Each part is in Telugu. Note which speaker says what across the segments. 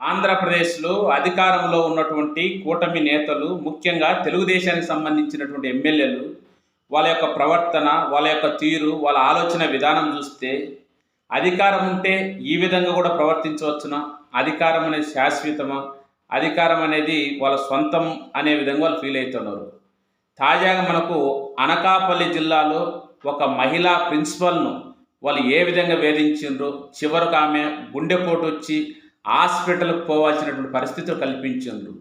Speaker 1: ఆంధ్రప్రదేశ్లో అధికారంలో ఉన్నటువంటి కూటమి నేతలు ముఖ్యంగా తెలుగుదేశానికి సంబంధించినటువంటి ఎమ్మెల్యేలు వాళ్ళ యొక్క ప్రవర్తన వాళ్ళ యొక్క తీరు వాళ్ళ ఆలోచన విధానం చూస్తే అధికారం ఉంటే ఈ విధంగా కూడా ప్రవర్తించవచ్చునా? అధికారం అనేది శాశ్వతమా? అధికారం అనేది వాళ్ళ సొంతం అనే విధంగా వాళ్ళు ఫీల్ అవుతున్నారు. తాజాగా మనకు అనకాపల్లి జిల్లాలో ఒక మహిళా ప్రిన్సిపల్ను వాళ్ళు ఏ విధంగా వేధించిండ్రో? చివరికి ఆమె గుండెపోటు వచ్చి హాస్పిటల్కి పోవాల్సినటువంటి పరిస్థితులు కల్పించిండ్రు.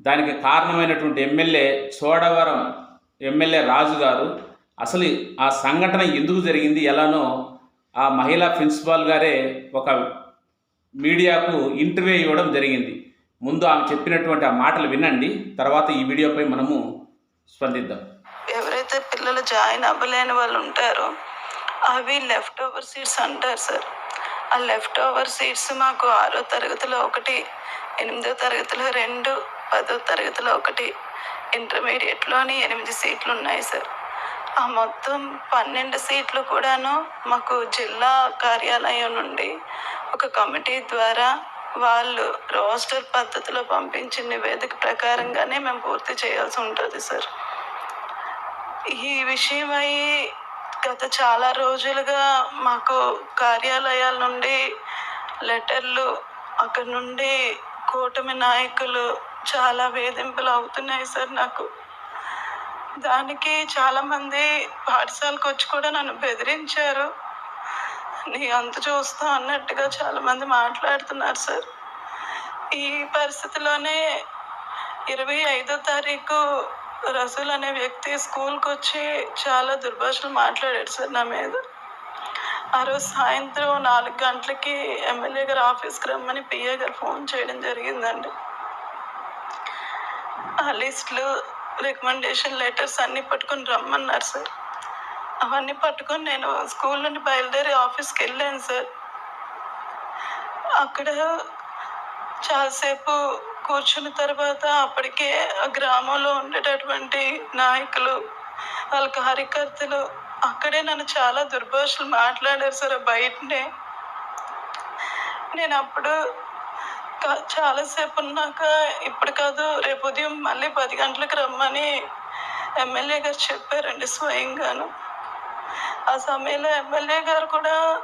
Speaker 1: దానికి కారణమైనటువంటి ఎమ్మెల్యే చోడవరం ఎమ్మెల్యే రాజు గారు అసలు ఆ సంఘటన ఎందుకు జరిగింది ఎలానో ఆ మహిళా ప్రిన్సిపాల్ గారే ఒక మీడియాకు ఇంటర్వ్యూ ఇవ్వడం జరిగింది. ముందు ఆమె చెప్పినటువంటి ఆ మాటలు వినండి తర్వాత ఈ వీడియోపై మనము స్పందిద్దాం.
Speaker 2: ఎవరైతే పిల్లలు జాయిన్ అవ్వలేని వాళ్ళు ఉంటారో అవి లెఫ్ట్ ఓవర్ సీట్స్ అంటారు సార్. ఆ లెఫ్ట్ ఓవర్ సీట్స్ మాకు ఆరో తరగతిలో ఒకటి ఎనిమిదో తరగతిలో రెండు పదో తరగతిలో ఒకటి. ఇంటర్మీడియట్లోని ఎనిమిది సీట్లు ఉన్నాయి సార్ ఆ మొత్తం పన్నెండు సీట్లు కూడాను మాకు జిల్లా కార్యాలయం నుండి ఒక కమిటీ ద్వారా వాళ్ళు రోస్టర్ పద్ధతిలో పంపించిన నివేదిక ప్రకారంగానే మేము పూర్తి చేయాల్సి ఉంటుంది సార్ ఈ విషయమై గత చాలా రోజులుగా మాకు కార్యాలయాల నుండి లెటర్లు అక్కడ నుండి కూటమి నాయకులు చాలా వేధింపులు అవుతున్నాయి సార్ నాకు. దానికి చాలామంది పాఠశాలకు వచ్చి కూడా నన్ను బెదిరించారు. నీ అంత చూస్తా అన్నట్టుగా చాలామంది మాట్లాడుతున్నారు సార్. ఈ పరిస్థితిలోనే ఇరవై ఐదో తారీఖు రసూల్ అనే వ్యక్తి స్కూల్కి వచ్చి చాలా దుర్భాషలు మాట్లాడాడు సార్ నా మీద. ఆ రోజు సాయంత్రం నాలుగు గంటలకి ఎమ్మెల్యే గారు ఆఫీస్కి రమ్మని పిఏ గారు ఫోన్ చేయడం జరిగిందండి. ఆ లిస్టులు రికమెండేషన్ లెటర్స్ అన్నీ పట్టుకొని రమ్మన్నారు సార్. అవన్నీ పట్టుకొని నేను స్కూల్ నుండి బయలుదేరి ఆఫీస్కి వెళ్ళాను సార్. అక్కడ చాలాసేపు కూర్చున్న తర్వాత అప్పటికే ఆ గ్రామంలో ఉండేటటువంటి నాయకులు వాళ్ళ కార్యకర్తలు అక్కడే నన్ను చాలా దుర్భాషలు మాట్లాడారు సార్ ఆ బయటనే. నేను అప్పుడు కా- చాలాసేపు ఉన్నాక ఇప్పుడు కాదు రేపు ఉదయం మళ్ళీ పది గంటలకు రమ్మని ఎమ్మెల్యే గారు చెప్పారండి స్వయంగాను. ఆ సమయంలో ఎమ్మెల్యే గారు కూడా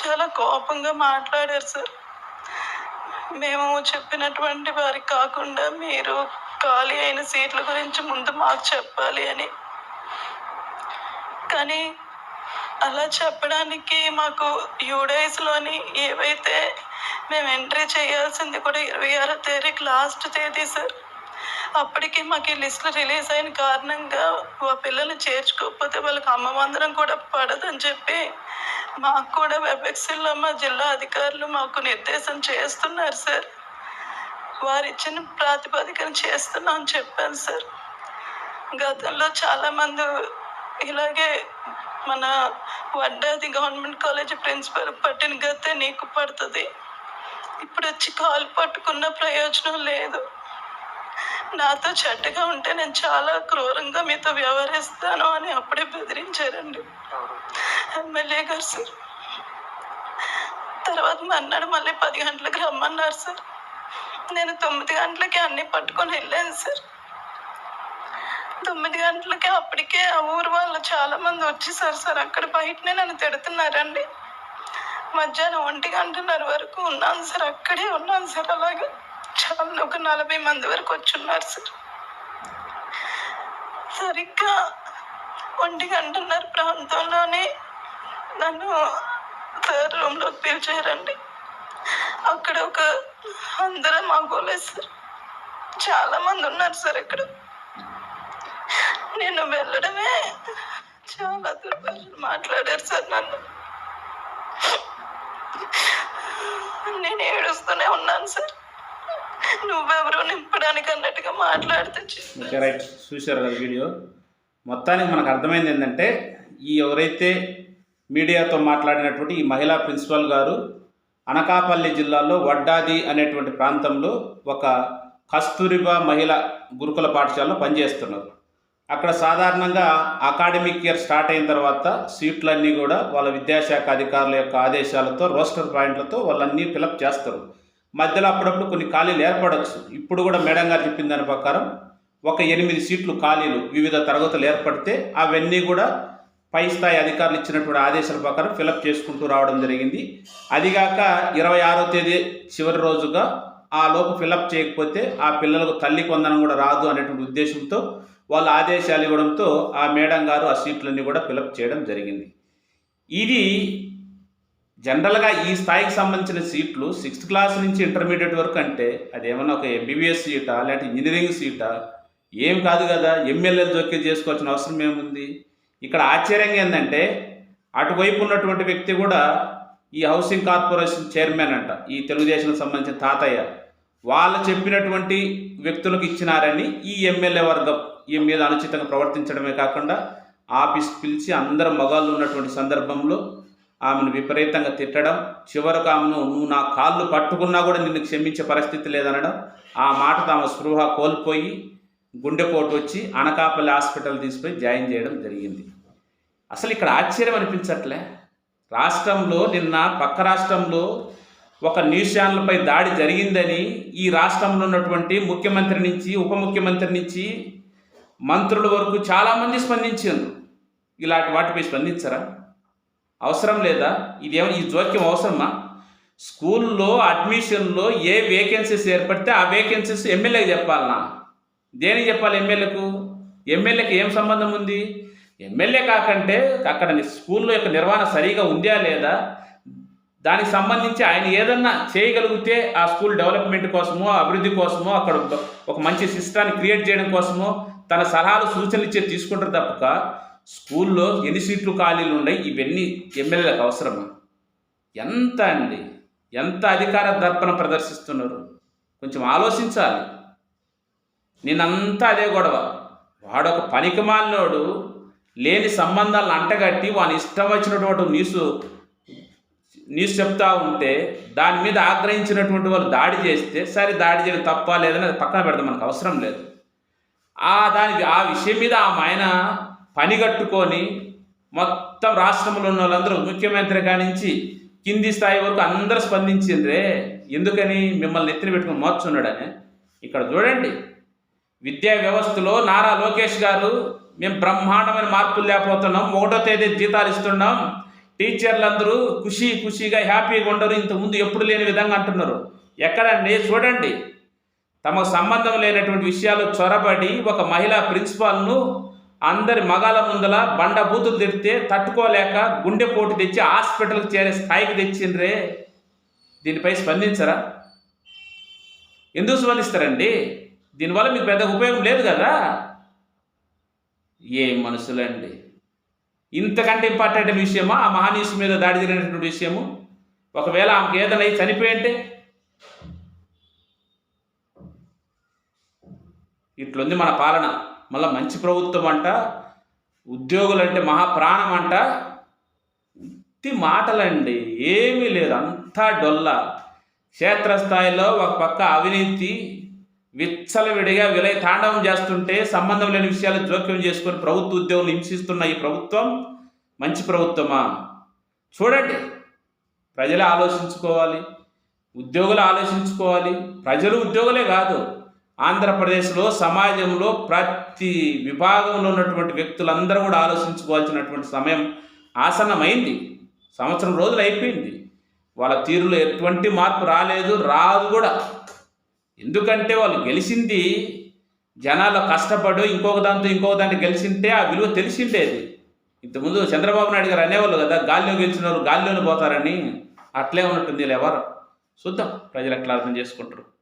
Speaker 2: చాలా కోపంగా మాట్లాడారు సార్. మేము చెప్పినటువంటి వారికి కాకుండా మీరు ఖాళీ అయిన సీట్ల గురించి ముందు మాకు చెప్పాలి అని. కానీ అలా చెప్పడానికి మాకు యూడైస్లోని ఏవైతే మేము ఎంట్రీ చేయాల్సింది కూడా ఇరవై ఆరో తేదీకి లాస్ట్ తేదీ సార్. అప్పటికి మాకు ఈ లిస్టులు రిలీజ్ అయిన కారణంగా మా పిల్లల్ని చేర్చుకోకపోతే వాళ్ళకి అమ్మమందరం కూడా పడదని చెప్పి మాకు కూడా వెబెక్సిల్లో మా జిల్లా అధికారులు మాకు నిర్దేశం చేస్తున్నారు సార్. వారు ఇచ్చిన ప్రాతిపదికన చేస్తున్నామని చెప్పాను సార్. గతంలో చాలామంది ఇలాగే మన వడ్డాది గవర్నమెంట్ కాలేజ్ ప్రిన్సిపల్ పట్టిన గతే నీకు పడుతుంది. ఇప్పుడు వచ్చి కాలు పట్టుకున్న ప్రయోజనం లేదు. నాతో చెడ్డగా ఉంటే నేను చాలా క్రూరంగా మీతో వ్యవహరిస్తాను అని అప్పుడే బెదిరించారండి. ఎమ్మెల్యే గారు సార్. తర్వాత మన్నాడు మళ్ళీ పది గంటలకు రమ్మన్నారు సార్. నేను తొమ్మిది గంటలకి అన్నీ పట్టుకొని వెళ్ళాను సార్. తొమ్మిది గంటలకి అప్పటికే ఆ ఊరు వాళ్ళు చాలా మంది వచ్చేసారు సార్ అక్కడ బయటనే నన్ను తిడుతున్నారండి. మధ్యాహ్నం ఒంటి గంటన్నర వరకు ఉన్నాను సార్ అక్కడే ఉన్నాను సార్ అలాగే చాలా ఒక నలభై మంది వరకు వచ్చి ఉన్నారు సార్. సరిగ్గా ఒంటి అంటున్నారు ప్రాంతంలోనే నన్ను థర్డ్ రూమ్లోకి పిలిచారండి. అక్కడ ఒక అందరం ఆగోలేదు సార్. చాలా మంది ఉన్నారు సార్ ఇక్కడ. నేను వెళ్ళడమే చాలా దుర్భాషలు మాట్లాడారు సార్ నన్ను. నేను ఏడుస్తూనే ఉన్నాను సార్. నువ్వెవరో నింపడానికి అన్నట్టుగా మాట్లాడితే
Speaker 1: చూసారా వీడియో. మొత్తానికి మనకు అర్థమైంది ఏంటంటే ఈ ఎవరైతే మీడియాతో మాట్లాడినటువంటి ఈ మహిళా ప్రిన్సిపల్ గారు అనకాపల్లి జిల్లాలో వడ్డాది అనేటువంటి ప్రాంతంలో ఒక కస్తూరిబా మహిళ గురుకుల పాఠశాలలో పనిచేస్తున్నారు. అక్కడ సాధారణంగా అకాడమిక్ ఇయర్ స్టార్ట్ అయిన తర్వాత సీట్లన్నీ కూడా వాళ్ళ విద్యాశాఖ అధికారుల యొక్క ఆదేశాలతో రోస్టర్ పాయింట్లతో వాళ్ళన్నీ ఫిలప్ చేస్తారు. మధ్యలో అప్పుడప్పుడు కొన్ని ఖాళీలు ఏర్పడవచ్చు ఇప్పుడు కూడా మేడం గారు చెప్పిన దాని ప్రకారం ఒక ఎనిమిది సీట్లు ఖాళీలు వివిధ తరగతులు ఏర్పడితే అవన్నీ కూడా పై స్థాయి అధికారులు ఇచ్చినటువంటి ఆదేశాల ప్రకారం ఫిలప్ చేసుకుంటూ రావడం జరిగింది. అదిగాక ఇరవై ఆరో తేదీ చివరి రోజుగా ఆ లోపు ఫిలప్ చేయకపోతే ఆ పిల్లలకు తల్లి కొందనం కూడా రాదు అనేటువంటి ఉద్దేశంతో వాళ్ళ ఆదేశాలు ఇవ్వడంతో ఆ మేడం గారు ఆ సీట్లన్నీ కూడా ఫిలప్ చేయడం జరిగింది. ఇది జనరల్గా ఈ స్థాయికి సంబంధించిన సీట్లు సిక్స్త్ క్లాస్ నుంచి ఇంటర్మీడియట్ వరకు అంటే అది ఒక ఎంబీబీఎస్ సీటా లేకపోతే ఇంజనీరింగ్ సీటా ఏం కాదు కదా ఎమ్మెల్యేలు జోక్యం చేసుకోవాల్సిన అవసరం ఏముంది? ఇక్కడ ఆశ్చర్యంగా ఏంటంటే అటువైపు ఉన్నటువంటి వ్యక్తి కూడా ఈ హౌసింగ్ కార్పొరేషన్ చైర్మన్ అంట ఈ తెలుగుదేశం సంబంధించిన తాతయ్య. వాళ్ళు చెప్పినటువంటి వ్యక్తులకు ఇచ్చినారని ఈ ఎమ్మెల్యే వర్గం ఈ మీద అనుచితంగా ప్రవర్తించడమే కాకుండా ఆఫీస్ పిలిచి అందరు మగాళ్ళు ఉన్నటువంటి సందర్భంలో ఆమెను విపరీతంగా తిట్టడం చివరకు ఆమెను నువ్వు నా కాళ్ళు పట్టుకున్నా కూడా నిన్ను క్షమించే పరిస్థితి లేదనడం ఆ మాటతో తాము స్పృహ కోల్పోయి గుండెపోటు వచ్చి అనకాపల్లి హాస్పిటల్ తీసుకుపోయి జాయిన్ చేయడం జరిగింది. అసలు ఇక్కడ ఆశ్చర్యం అనిపించట్లే. రాష్ట్రంలో నిన్న పక్క రాష్ట్రంలో ఒక న్యూస్ ఛానల్పై దాడి జరిగిందని ఈ రాష్ట్రంలో ఉన్నటువంటి ముఖ్యమంత్రి నుంచి ఉప ముఖ్యమంత్రి నుంచి మంత్రుల వరకు చాలామంది స్పందించారు. ఇలాంటి వాటిపై స్పందించరా? అవసరం లేదా? ఇదేమో ఈ జోక్యం అవసరమా? స్కూల్లో అడ్మిషన్లో ఏ వేకెన్సీస్ ఏర్పడితే ఆ వేకెన్సీస్ ఎమ్మెల్యేకి చెప్పాలనా దేని చెప్పాలి ఎమ్మెల్యేకు? ఎమ్మెల్యేకి ఏం సంబంధం ఉంది? ఎమ్మెల్యే కాకంటే అక్కడ స్కూల్లో యొక్క నిర్వహణ సరిగా ఉందా లేదా? దానికి సంబంధించి ఆయన ఏదన్నా చేయగలిగితే ఆ స్కూల్ డెవలప్మెంట్ కోసమో అభివృద్ధి కోసమో అక్కడ ఒక మంచి సిస్టాన్ని క్రియేట్ చేయడం కోసమో తన సలహాలు సూచనలు ఇచ్చే తీసుకుంటారు తప్పక. స్కూల్లో ఎన్ని సీట్లు ఖాళీలు ఉన్నాయి? ఇవన్నీ ఎమ్మెల్యేలకు అవసరమా? ఎంత అండి? ఎంత అధికార దర్పణ ప్రదర్శిస్తున్నారు? కొంచెం ఆలోచించాలి. నేనంతా అదే గొడవ. వాడొక పనికిమాలినోడు లేని సంబంధాలను అంటగట్టి వాని ఇష్టం వచ్చినటువంటి న్యూస్ న్యూస్ చెప్తా ఉంటే దాని మీద ఆగ్రహించినటువంటి వాళ్ళు దాడి చేస్తే సరే దాడి చేయడం తప్ప లేదని అది పక్కన పెడదాం మనకు అవసరం లేదు. ఆ దాని ఆ విషయం మీద ఆ ఆయన పని కట్టుకొని మొత్తం రాష్ట్రంలో ఉన్న వాళ్ళందరూ ముఖ్యమంత్రి కానించి కింది స్థాయి వరకు అందరూ స్పందించిండ్రే. ఎందుకని? మిమ్మల్ని ఎత్తిన పెట్టుకుని మోర్చున్నాడని ఇక్కడ చూడండి. విద్యా వ్యవస్థలో నారా లోకేష్ గారు మేము బ్రహ్మాండమైన మార్పులు లేకపోతున్నాం ఒకటో తేదీ జీతాలు ఇస్తున్నాం టీచర్లందరూ ఖుషి ఖుషిగా హ్యాపీగా ఉండరు ఇంతకుముందు ఎప్పుడు లేని విధంగా అంటున్నారు. ఎక్కడండి? చూడండి. తమకు సంబంధం లేనటువంటి విషయాలు చొరబడి ఒక మహిళా ప్రిన్సిపాల్ను అందరి మగాల ముందల బండ బూతులు తిడితే తట్టుకోలేక గుండెపోటు తెచ్చి హాస్పిటల్కి చేరే స్థాయికి తెచ్చిండ్రే. దీనిపై స్పందించరా? ఎందుకు స్పందిస్తారండి? దీనివల్ల మీకు పెద్ద ఉపయోగం లేదు కదా? ఏం మనుషులండి? ఇంతకంటే ఇంపార్టెంట్ విషయమా? ఆ మహానీసు మీద దాడి జరిగినటువంటి విషయము? ఒకవేళ ఆమెకి ఏదైనా చనిపోయింటే? ఇట్లుంది మన పాలన. మళ్ళీ మంచి ప్రభుత్వం అంట ఉద్యోగులు అంటే మహాప్రాణం అంట. ఉత్తి మాటలండి. ఏమీ లేదు. అంతా డొల్ల. క్షేత్రస్థాయిలో ఒక పక్క అవినీతి విచ్చలవిడిగా విలయ తాండవం చేస్తుంటే సంబంధం లేని విషయాలు జోక్యం చేసుకొని ప్రభుత్వ ఉద్యోగులు హింసిస్తున్న ఈ ప్రభుత్వం మంచి ప్రభుత్వమా? చూడండి. ప్రజలు ఆలోచించుకోవాలి. ఉద్యోగులు ఆలోచించుకోవాలి. ప్రజలు ఉద్యోగులే కాదు. ఆంధ్రప్రదేశ్లో సమాజంలో ప్రతి విభాగంలో ఉన్నటువంటి వ్యక్తులందరూ కూడా ఆలోచించుకోవాల్సినటువంటి సమయం ఆసన్నమైంది. సంవత్సరం రోజులు అయిపోయింది. వాళ్ళ తీరులో ఎటువంటి మార్పు రాలేదు రాదు కూడా. ఎందుకంటే వాళ్ళు గెలిచింది జనాలు కష్టపడు ఇంకొక దాంతో ఇంకొక దాన్ని గెలిచింటే ఆ విలువ తెలిసిండేది. ఇంతకుముందు చంద్రబాబు నాయుడు గారు అనేవాళ్ళు కదా గాల్లో గెలిచిన వాళ్ళు గాల్లోనే పోతారని. అట్లే ఉన్నట్టుంది వీళ్ళు ఎవరు? చూద్దాం. ప్రజలు ఎట్లా అర్థం చేసుకుంటారు.